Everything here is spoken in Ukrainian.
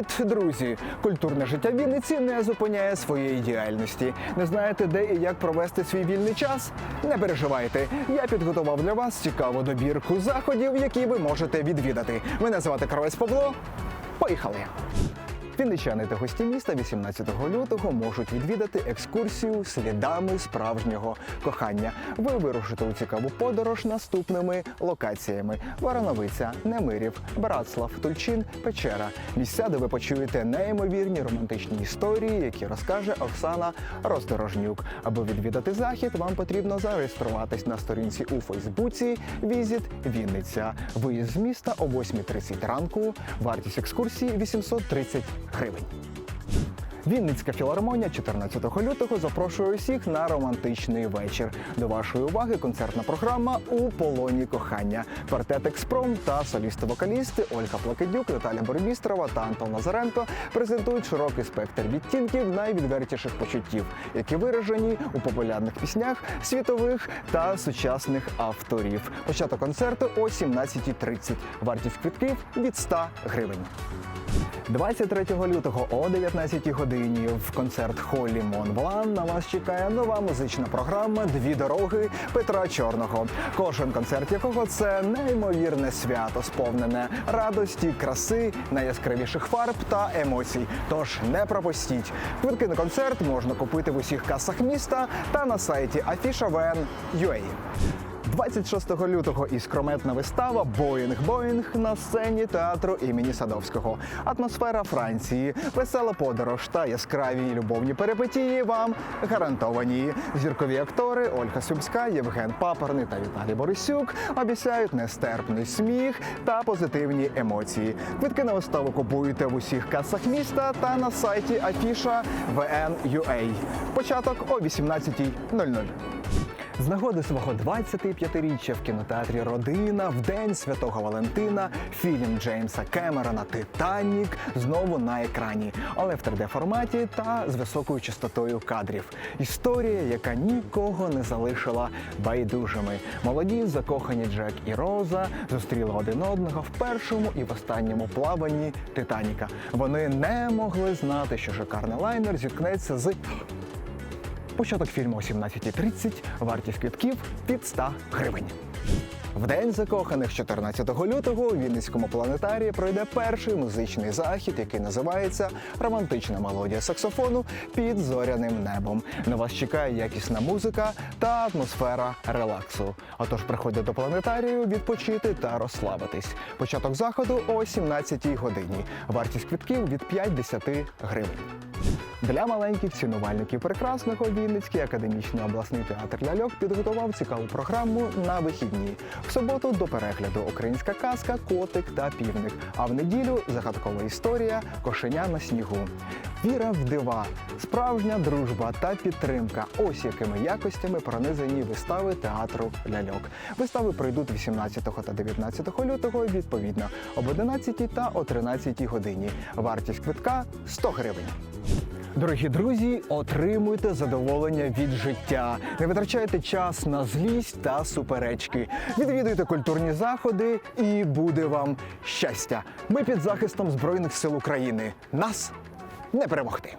Привіт, друзі! Культурне життя Вінниці не зупиняє своєї діяльності. Не знаєте, де і як провести свій вільний час? Не переживайте. Я підготував для вас цікаву добірку заходів, які ви можете відвідати. Мене звати Кравець Павло. Поїхали! Вінничани та гості міста 18 лютого можуть відвідати екскурсію слідами справжнього кохання. Ви вирушите у цікаву подорож наступними локаціями: Вороновиця, Немирів, Братслав, Тульчин, Печера. Місця, де ви почуєте неймовірні романтичні історії, які розкаже Оксана Роздорожнюк. Аби відвідати захід, вам потрібно зареєструватись на сторінці у Фейсбуці Візит Вінниця. Виїзд з міста о 8.30 ранку. Вартість екскурсії 830 гривень. Вінницька філармонія 14 лютого запрошує усіх на романтичний вечір. До вашої уваги концертна програма у полоні кохання. Квартет Експром та солісти-вокалісти Ольга Плакидюк, Наталя Борбістрова та Антон Лазаренко презентують широкий спектр відтінків найвідвертіших почуттів, які виражені у популярних піснях світових та сучасних авторів. Початок концерту о 17.30. Вартість квитків від 100 гривень. 23 лютого о 19 годині в концерт Холі Монблан на вас чекає нова музична програма Дві дороги Петра Чорного. Кожен концерт якого це неймовірне свято, сповнене радості, краси, найяскравіших фарб та емоцій. Тож не пропустіть. Квитки на концерт можна купити в усіх касах міста та на сайті afishaven.ua. 26 лютого іскрометна вистава Боїнг Боїнг на сцені театру імені Садовського. Атмосфера Франції, весела подорож та яскраві любовні перипетії вам гарантовані. Зіркові актори Ольга Сюбська, Євген Папорний та Віталій Борисюк обіцяють нестерпний сміх та позитивні емоції. Квитки на виставу купуєте в усіх касах міста та на сайті Афіша VN.UA. Початок о 18.00. З нагоди свого 25-річчя в кінотеатрі Родина в день святого Валентина фільм Джеймса Кемерона Титанік знову на екрані, але в 3D форматі та з високою частотою кадрів. Історія, яка нікого не залишила байдужими. Молоді закохані Джек і Роза зустріли один одного в першому і в останньому плаванні Титаніка. Вони не могли знати, що шикарний лайнер зіткнеться з Початок фільму о 17.30, вартість квитків від 100 гривень. В день закоханих 14 лютого у Вінницькому планетарії пройде перший музичний захід, який називається Романтична мелодія саксофону під зоряним небом. На вас чекає якісна музика та атмосфера релаксу. Отож, приходьте до планетарію відпочити та розслабитись. Початок заходу о 17 годині. Вартість квитків від 5-10 гривень. Для маленьких цінувальників прекрасного Вінницький академічний обласний театр ляльок підготував цікаву програму на вихідні. В суботу до перегляду українська казка, котик та півник. А в неділю загадкова історія Кошеня на снігу. Віра в дива, справжня дружба та підтримка. Ось якими якостями пронизані вистави театру ляльок. Вистави пройдуть 18 та 19 лютого відповідно об 11 та о 13 годині. Вартість квитка 100 гривень. Дорогі друзі, отримуйте задоволення від життя. Не витрачайте час на злість та суперечки. Відвідуйте культурні заходи і буде вам щастя. Ми під захистом Збройних сил України. Нас не перемогти.